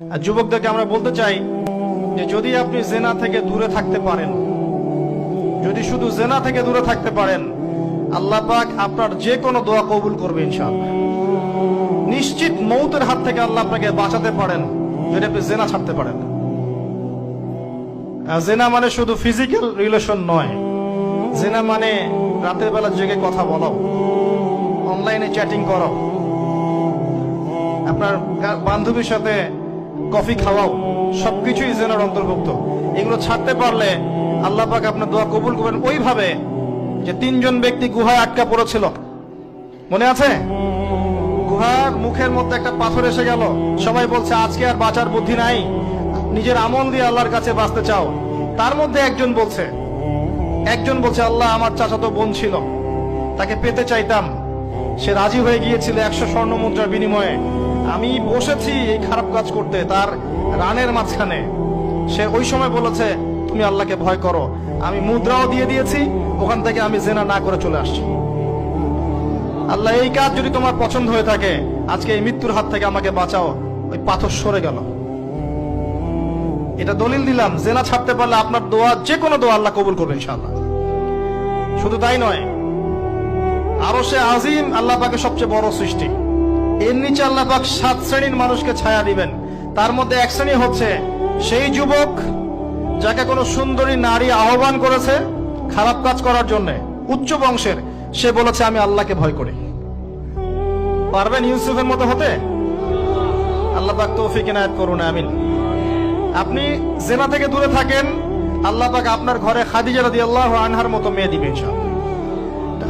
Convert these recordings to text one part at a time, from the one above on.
যুবকদেরকে আমরা বলতে চাই যে যদি আপনি জেনা থেকে দূরে থাকতে পারেন, যদি শুধু জেনা থেকে দূরে থাকতে পারেন, আল্লাহ পাক আপনার যে কোনো দোয়া কবুল করবে ইনশাআল্লাহ। নিশ্চিত মৌতের হাত থেকে আল্লাহ আপনাকে বাঁচাতে পারেন, যদি আপনি জেনা ছাড়তে পারেন। জেনা মানে শুধু ফিজিক্যাল রিলেশন নয়, জেনা মানে রাতের বেলা জেগে কথা বলো অনলাইনে চ্যাটিং করো আপনার বান্ধবীর সাথে কফি খাওয়াও, সবকিছুই জেনার অন্তর্ভুক্ত। এগুলো ছাড়তে পারলে আল্লাহ পাক আপনার দোয়া কবুল করবেন ওইভাবে যে তিনজন ব্যক্তি গুহায় আটকা পড়েছিল। মনে আছে? গুহার মুখের মধ্যে একটা পাথর এসে গেল। সবাই বলছে, আজকে আর বাঁচার বুদ্ধি নাই। নিজের আমল দিয়ে আল্লাহর কাছে বাঁচতে চাও। তার মধ্যে একজন বলছে একজন বলছে, আল্লাহ আমার চাচাতো বোন ছিল। তাকে পেতে চাইতাম। সে রাজি হয়ে গিয়েছিল একশো স্বর্ণ মুদ্রার বিনিময়ে। আমি বসেছি এই খারাপ কাজ করতে তার রানের মাঝখানে। সে ওই সময় বলেছে, তুমি আল্লাহকে ভয় করো। আমি মুদ্রাও দিয়ে দিয়েছি, ওখান থেকে আমি জেনা না করে চলে আসছি। আল্লাহ, এই কাজ যদি তোমার পছন্দ হয়ে থাকে, আজকে এই মৃত্যুর হাত থেকে আমাকে বাঁচাও। ওই পাথর সরে গেল। এটা দলিল দিলাম, জেনা ছাড়তে পারলে আপনার দোয়া যে কোনো দোয়া আল্লাহ কবুল করবে ইনশাআল্লাহ। শুধু তাই নয়, আরও সে আজিম আল্লাহ পাকে সবচেয়ে বড় সৃষ্টি। এর নিচে আল্লাহ পাক সাত শ্রেণির মানুষকে ছায়া দিবেন, তার মধ্যে এক শ্রেণি হচ্ছে সেই যুবক যাকে কোনো সুন্দরী নারী আহ্বান করেছে খারাপ কাজ করার জন্য। উচ্চ বংশের, সে বলেছে, আমি আল্লাহকে ভয় করি। পারবেন ইউসুফের মতো হতে? আল্লাহ পাক তৌফিক এনায়েত করুন, আমিন। আপনি জেনা থেকে দূরে থাকেন, আল্লাহ পাক আপনার ঘরে খাদিজা রাদিয়াল্লাহু আনহার মতো মেয়ে দিবে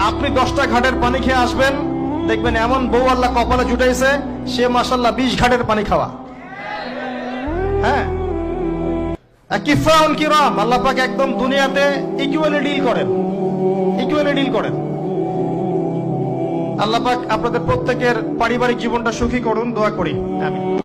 আপনি দশটা ঘাটের পানি খেয়ে আসবেন দেখবেন এমন বউ আল্লাহ কপালে জুটাইছে, সে মাসাল্লাহ বিশ ঘাটের পানি খাওয়া। হ্যাঁ? আল্লাপাক কিফাউন কিরাম, আল্লাহ পাক একদম দুনিয়াতে ইকুয়ালি ডিল করেন। ইকুয়ালি ডিল করেন। আল্লাহ পাক আপনাদের প্রত্যেকের পারিবারিক জীবনটা সুখী করুন, দোয়া করি। আমি